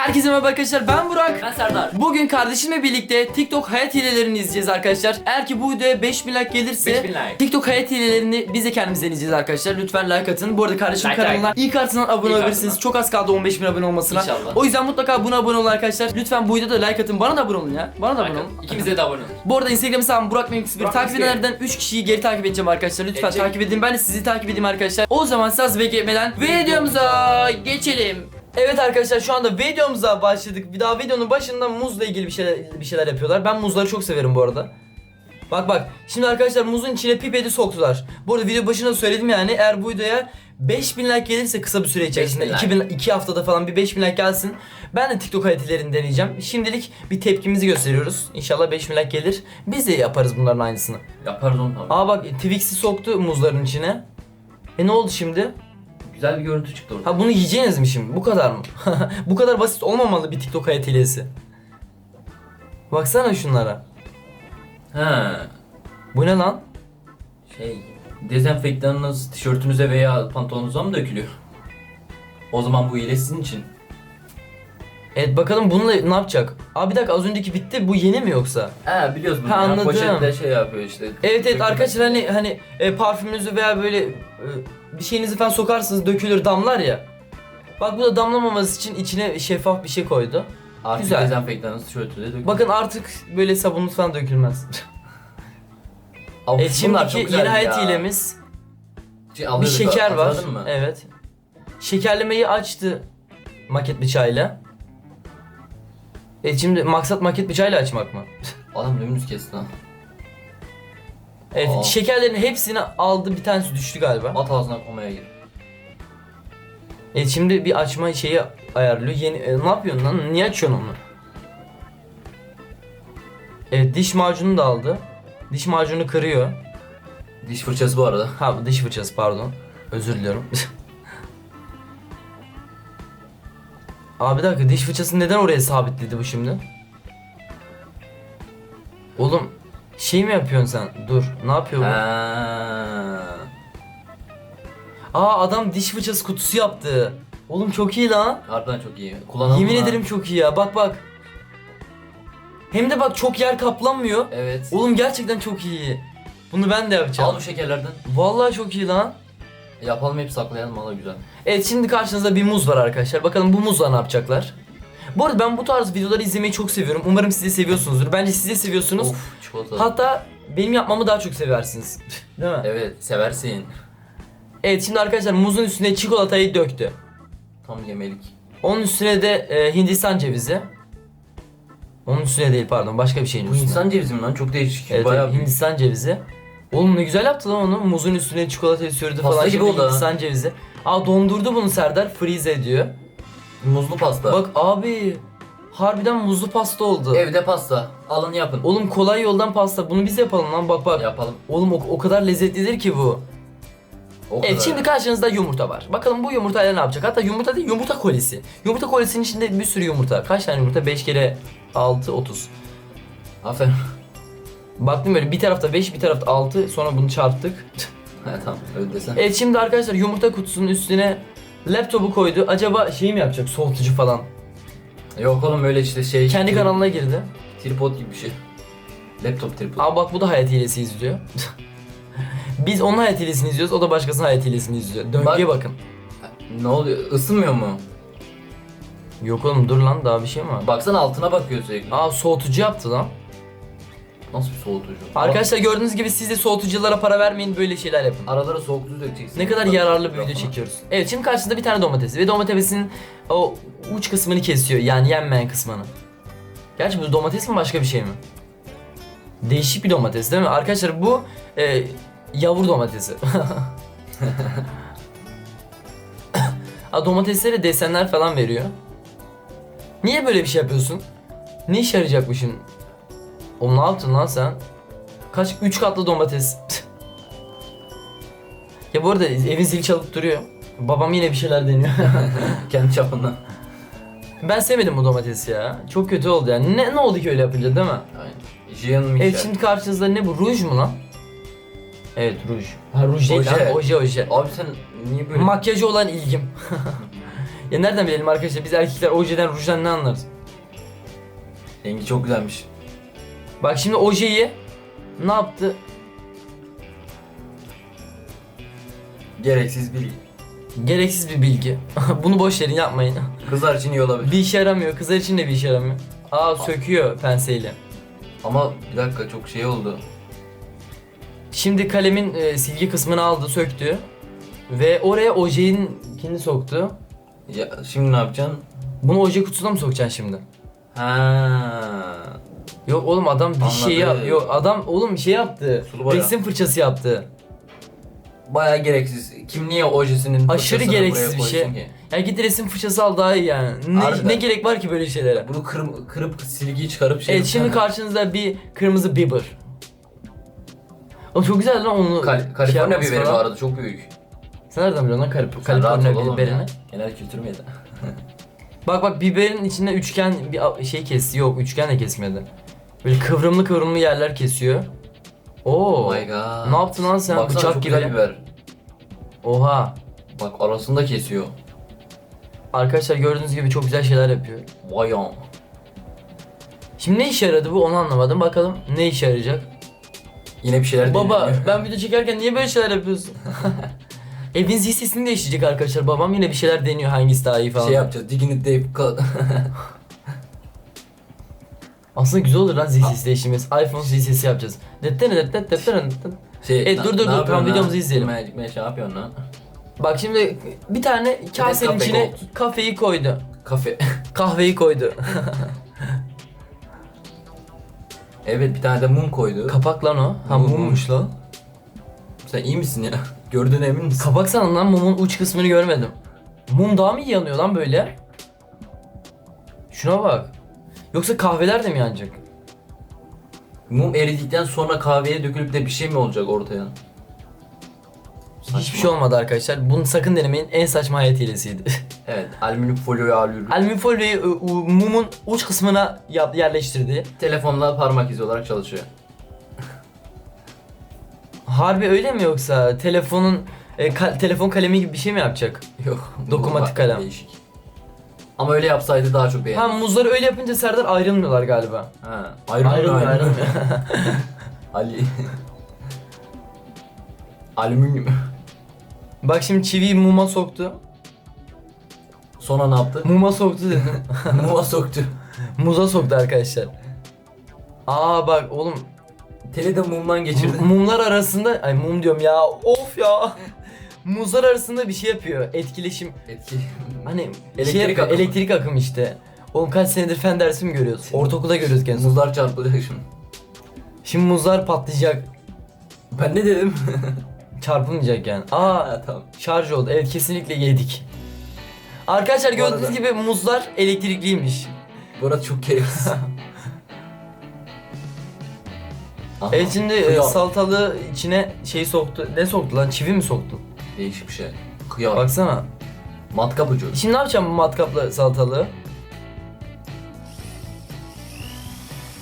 Herkese merhaba arkadaşlar ben Burak. Ben Serdar. Bugün kardeşimle birlikte TikTok hayat hilelerini izleyeceğiz arkadaşlar. Eğer ki bu videoya 5000 like gelirse 5000 like. TikTok hayat hilelerini biz de kendimiz deneyeceğiz arkadaşlar. Lütfen like atın. Bu arada kardeşim Like, kanalına ilk artıdan abone İlk olabilirsiniz. ardından. Çok az kaldı 15 bin abone olmasına. İnşallah. O yüzden mutlaka buna abone olun arkadaşlar. Lütfen bu videoda like atın. Bana da abone olun ya. Bana da abone olun. İkimize de abone olun. Bu arada Instagram hesabım Burak Memix bir Burak takip edenlerden 3 kişiyi geri takip edeceğim arkadaşlar. Lütfen Edecek. takip edin. Ben de sizi takip edeyim arkadaşlar. O zaman siz bekletmeden videomuza geçelim. Evet arkadaşlar şu anda videomuza başladık. Bir daha videonun başında muzla ilgili bir şeyler bir şeyler yapıyorlar. Ben muzları çok severim bu arada. Bak bak. Şimdi arkadaşlar muzun içine pipeti soktular. Bu arada video başında söyledim yani eğer bu videoya 5000 like gelirse kısa bir süre içerisinde 5000 like. 2000 2 haftada falan bir 5000 like gelsin. Ben de TikTok hayatlarını deneyeceğim. Şimdilik bir tepkimizi gösteriyoruz. İnşallah 5000 like gelir. Biz de yaparız bunların aynısını. Yaparız onu tabii. Aa bak Twix'i soktu muzların içine. E ne oldu şimdi? Güzel bir görüntü çıktı orada. Ha bunu yiyeceğiniz mi şimdi? Bu kadar mı? Bu kadar basit olmamalı bir TikTok hayat hilesi. Baksana şunlara. Ha. Bu ne lan? Şey, dezenfektanınız tişörtünüze veya pantolonunuza mı dökülüyor? O zaman bu iyile sizin için. Evet bakalım bununla ne yapacak? Aa bir dakika az önceki bitti. Bu yeni mi yoksa? Ha biliyoruz bunu. Ha, anladım. Poşette şey yapıyor işte. Evet evet arkadaşlar hani hani e, parfümünüzü veya böyle e, bir şeyinizi falan sokarsınız dökülür damlar ya. Bak bu da damlamaması için içine şeffaf bir şey koydu. Artık Güzel. dezenfektanınız tişörtüne dökülüyor. Bakın artık böyle sabunlu falan dökülmez. Evet şimdiki yeni hayat ya. hilemiz Şey, bir şeker var. mı? Evet. Şekerlemeyi açtı maket bıçağıyla. Evet şimdi maksat maket bıçağıyla açmak mı? Adam dümdüz kesti lan. Evet Aa. şekerlerin hepsini aldı bir tanesi düştü galiba. At ağzına komaya gir. Evet şimdi bir açma şeyi ayarlıyor. Yeni e, ne yapıyorsun lan? Niye açıyorsun onu? Evet diş macunu da aldı. Diş macunu kırıyor. Diş fırçası bu arada. Ha diş fırçası pardon. Özür diliyorum. Abi bir dakika diş fırçasını neden oraya sabitledi bu şimdi? Oğlum şey mi yapıyorsun sen? Dur ne yapıyor bu? Ha. Aa adam diş fırçası kutusu yaptı. Oğlum çok iyi lan. Harbiden çok iyi. Kullanalım Yemin mı? ederim çok iyi ya. Bak bak. Hem de bak çok yer kaplanmıyor. Evet. Oğlum gerçekten çok iyi. Bunu ben de yapacağım. Al bu şekerlerden. Vallahi çok iyi lan. Yapalım hep saklayalım valla güzel. Evet şimdi karşınızda bir muz var arkadaşlar. Bakalım bu muzla ne yapacaklar. Bu arada ben bu tarz videoları izlemeyi çok seviyorum. Umarım siz de seviyorsunuzdur. Bence siz de seviyorsunuz. Of çikolata. Hatta benim yapmamı daha çok seversiniz. Değil mi? Evet. Evet seversin. şimdi arkadaşlar muzun üstüne çikolatayı döktü. Tam yemelik. Onun üstüne de e, Hindistan cevizi. Onun üstüne değil pardon başka bir şeyin Bu üstüne. insan cevizi mi lan? Çok değişik. Evet, Bayağı evet. Hindistan cevizi. Oğlum ne güzel yaptı lan onu. Muzun üstüne çikolatayı sürdü Pasta falan. gibi Şimdi oldu ha. Hindistan cevizi. Aa dondurdu bunu Serdar. Freeze ediyor. Muzlu pasta. Bak abi. Harbiden muzlu pasta oldu. Evde pasta. Alın yapın. Oğlum kolay yoldan pasta. Bunu biz yapalım lan bak bak. Yapalım. Oğlum o, o kadar lezzetlidir ki bu. O Evet kadar. şimdi karşınızda yumurta var. Bakalım bu yumurtayla ne yapacak? Hatta yumurta değil yumurta kolisi. Yumurta kolisinin içinde bir sürü yumurta. Kaç tane yumurta? 5 kere 6 30. Aferin. Baktım böyle bir tarafta 5 bir tarafta 6 sonra bunu çarptık. ha tamam öyle desen. Evet şimdi arkadaşlar yumurta kutusunun üstüne laptopu koydu. Acaba şey mi yapacak? Soğutucu falan. Yok oğlum öyle işte şey. Kendi tri- kanalına girdi. Tripod gibi bir şey. Laptop tripod. Aa bak bu da hayat hilesi izliyor. Biz onun hayat hilesini izliyoruz. O da başkasının hayat hilesini izliyor. Döngüye Bak- bakın. Ne oluyor? Isınmıyor mu? Yok oğlum dur lan daha bir şey mi var? Baksana altına bakıyor sürekli. Aa soğutucu yaptı lan. Nasıl bir soğutucu? Arkadaşlar gördüğünüz gibi siz de soğutuculara para vermeyin böyle şeyler yapın. Aralara soğuk su dökeceksin. Ne kadar yararlı bir video çekiyoruz. Evet şimdi karşınızda bir tane domates ve domatesin o uç kısmını kesiyor yani yenmeyen kısmını. Gerçi bu domates mi başka bir şey mi? Değişik bir domates değil mi? Arkadaşlar bu e, yavru domatesi. ha, domateslere desenler falan veriyor. Niye böyle bir şey yapıyorsun? Ne işe yarayacak bu şimdi? Oğlum ne yaptın lan sen? Kaç? 3 katlı domates. Ya bu arada evin zili çalıp duruyor. Babam yine bir şeyler deniyor. Kendi çapında. ben sevmedim bu domatesi ya. Çok kötü oldu yani. Ne, ne oldu ki öyle yapınca değil mi? Aynen. Jean Michel. Evet şimdi karşınızda ne bu? Ruj mu lan? Evet ruj. Ha ruj değil Oje. lan. Oje oje. Abi sen niye böyle... Makyajı olan ilgim. Ya nereden bilelim arkadaşlar biz erkekler ojeden rujdan ne anlarız? Rengi çok güzelmiş. Bak şimdi ojeyi ne yaptı? Gereksiz bir Gereksiz bir bilgi. Bunu boş verin yapmayın. Kızlar için iyi olabilir. bir işe yaramıyor. Kızlar için de bir işe yaramıyor. Aa söküyor penseyle. Ama bir dakika çok şey oldu. Şimdi kalemin e, silgi kısmını aldı, söktü. Ve oraya ojeyinkini soktu. Ya şimdi ne yapacaksın? Bunu oje kutusuna mı sokacaksın şimdi? Ha. Yok oğlum adam bir şey yap. Anladım. Yok adam oğlum şey yaptı. Sulu boya. Resim fırçası yaptı. Bayağı gereksiz. Kim niye ojesinin Aşırı fırçasını gereksiz buraya bir şey. koysun Ki? Ya git resim fırçası al daha iyi yani. Ne, Harbiden. ne gerek var ki böyle şeylere? Bunu kırıp, kırıp silgiyi çıkarıp şey Evet şimdi yapsana. karşınızda bir kırmızı biber. O çok güzel lan onu. Kal- şey Kaliforniya yapması biberi bu falan. arada çok büyük. Sen nereden biliyorsun lan Kalip Sen rahat ol Kaliforniya oğlum biberini? ya. Genel kültür müydü? Bak bak biberin içinde üçgen bir a- şey kesti. Yok üçgen de kesmedi. Böyle kıvrımlı kıvrımlı yerler kesiyor. Oo. Oh my god. Ne yaptın lan sen? Baksana Bıçak çok gibi. güzel biber. Oha. Bak arasında kesiyor. Arkadaşlar gördüğünüz gibi çok güzel şeyler yapıyor. Vay am. Şimdi ne işe yaradı bu onu anlamadım. Bakalım ne işe yarayacak. Yine bir şeyler Baba deniyor. ben video çekerken niye böyle şeyler yapıyorsun? Evin zil sesini değiştirecek arkadaşlar. Babam yine bir şeyler deniyor hangisi daha iyi falan. şey yapacağız. Digging deyip ka- Aslında güzel olur lan zil sesi değiştirmesi. iPhone zil sesi yapacağız. Dettene dettene dettene dettene. şey, na- dur, dur, dur, tamam, videomuzu izleyelim. Magic Magic ne yapıyorsun lan? Bak şimdi bir tane kasenin içine Gold. kafeyi koydu. Kafe. Kahveyi koydu. evet bir tane de mum koydu. Kapak lan o. Ha Mum. mummuş lan. Sen iyi misin ya? Gördüğüne emin misin? Kapak sanın lan mumun uç kısmını görmedim. Mum daha mı iyi yanıyor lan böyle? Şuna bak. Yoksa kahveler de mi yanacak? Mum eridikten sonra kahveye dökülüp de bir şey mi olacak ortaya? Hiçbir şey olmadı arkadaşlar. Bunu sakın denemeyin. En saçma hayat hilesiydi. Evet, alüminyum folyoya alüyorum. Alüminyum folyoyu ı, ı, mumun uç kısmına yerleştirdi. Telefonla parmak izi olarak çalışıyor. Harbi öyle mi yoksa telefonun e, ka- telefon kalemi gibi bir şey mi yapacak? Yok. Dokunmatik kalem. Değişik. Ama öyle yapsaydı daha çok Ha beğendim. muzları öyle yapınca Serdar ayrılmıyorlar galiba. Ha. Ayrılmıyor, Ayrılmıyor, ayrılmıyor. Ali. Alüminyum. Bak şimdi çiviyi muma soktu. Sonra ne yaptı? Muma soktu dedim. Muma soktu. Muza soktu arkadaşlar. Aa bak oğlum Teli de mumdan geçirdi. mumlar arasında ay mum diyorum ya of ya. Muzlar arasında bir şey yapıyor. Etkileşim. Etki. Hani Elektrik şey yapıyor, akımı. elektrik akım işte. Oğlum kaç senedir fen dersi mi görüyoruz? Ortaokulda görüyoruz kendimizi. Muzlar çarpılacak şimdi. Şimdi muzlar patlayacak. Ben ne dedim? Çarpılmayacak yani. Aa ha tamam. şarj oldu. Evet kesinlikle yedik. Arkadaşlar Bu gördüğünüz arada- gibi muzlar elektrikliymiş. Burası çok gereksiz. Aha, Evet şimdi e, salatalığı içine şey soktu. Ne soktu lan? Çivi mi soktu? Değişik bir şey. Kıyar. Baksana. Matkap ucu. Şimdi ne yapacağım bu matkapla salatalığı?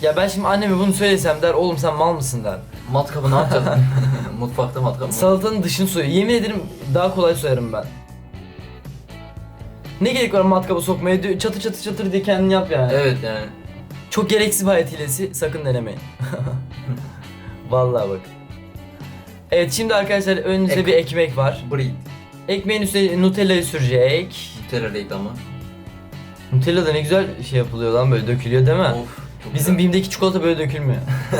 Ya ben şimdi anneme bunu söylesem der oğlum sen mal mısın der. Matkabı ne yapacağız? Mutfakta matkap mı? Salatanın dışını soyuyor. Yemin ederim daha kolay soyarım ben. Ne gerek var matkabı sokmaya? Diyor, Çatır çatır çatır diye kendin yap yani. Evet yani. Çok gereksiz bir hayat hilesi. Sakın denemeyin. Vallahi bak. Evet şimdi arkadaşlar önünüzde Ek- bir ekmek var. Breed. Ekmeğin üstüne Nutella'yı sürecek. Nutella reklamı. Nutella da ne güzel şey yapılıyor lan böyle dökülüyor değil mi? Of. çok Bizim güzel. BİM'deki çikolata böyle dökülmüyor.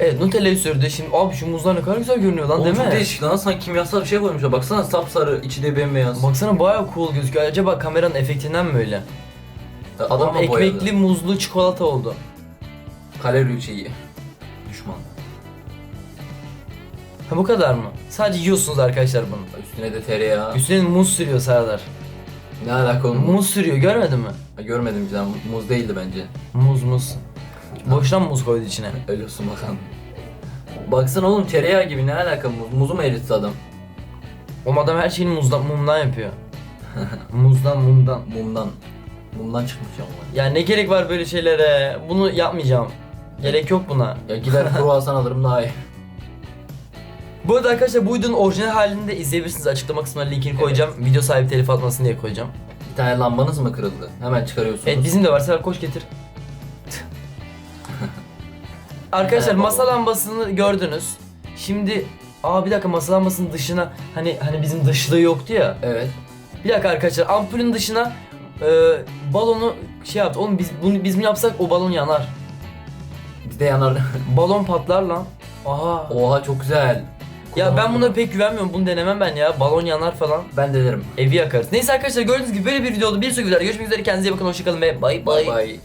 evet Nutella'yı sürdü. Şimdi abi şu muzlar ne kadar güzel görünüyor lan Oğlum değil çok mi? değişik lan sanki kimyasal bir şey koymuşlar. Baksana sapsarı, içi de bembeyaz. Baksana bayağı cool gözüküyor. Acaba kameranın efektinden mi öyle? Adam Adam ekmekli boyadı? muzlu çikolata oldu. Kalori şeyi. Düşman. Ha bu kadar mı? Sadece yiyorsunuz arkadaşlar bunu. Üstüne de tereyağı. Üstüne muz sürüyor Serdar. Ne alaka oğlum? Muz sürüyor görmedin mi? Ha, Görmedim güzel. Muz değildi bence. Muz muz. Boşuna mı muz koydu içine? Öyle olsun bakalım. Baksana oğlum tereyağı gibi ne alaka muz? Muzu mu eritti adam? O adam her şeyini muzdan, mumdan yapıyor. muzdan mumdan. Mumdan. Mumdan çıkmış ama. Ya ne gerek var böyle şeylere? Bunu yapmayacağım. Gerek yok buna. Ya gider kruvasan alırım daha iyi. Bu arada arkadaşlar bu videonun orijinal halini de izleyebilirsiniz. Açıklama kısmına linkini koyacağım. Video sahibi telif atmasın diye koyacağım. Bir tane lambanız mı kırıldı? Hemen çıkarıyorsunuz. Evet bizim de var. Serap koş getir. Arkadaşlar Merhaba. masa lambasını gördünüz. Şimdi Aa bir dakika masa lambasının dışına hani hani bizim dışlığı yoktu ya. Evet. Bir dakika arkadaşlar ampulün dışına e, balonu şey yaptı. Oğlum biz bunu biz mi yapsak o balon yanar. De yanar. Balon patlar lan. Aha. Oha çok güzel. Ya ben buna pek güvenmiyorum. Bunu denemem ben ya. Balon yanar falan. ben de derim. Evi yakarız. Neyse arkadaşlar gördüğünüz gibi böyle bir video oldu. Bir sonraki videoda görüşmek üzere. Kendinize iyi bakın. Hoşçakalın ve bay bay. Bye bye.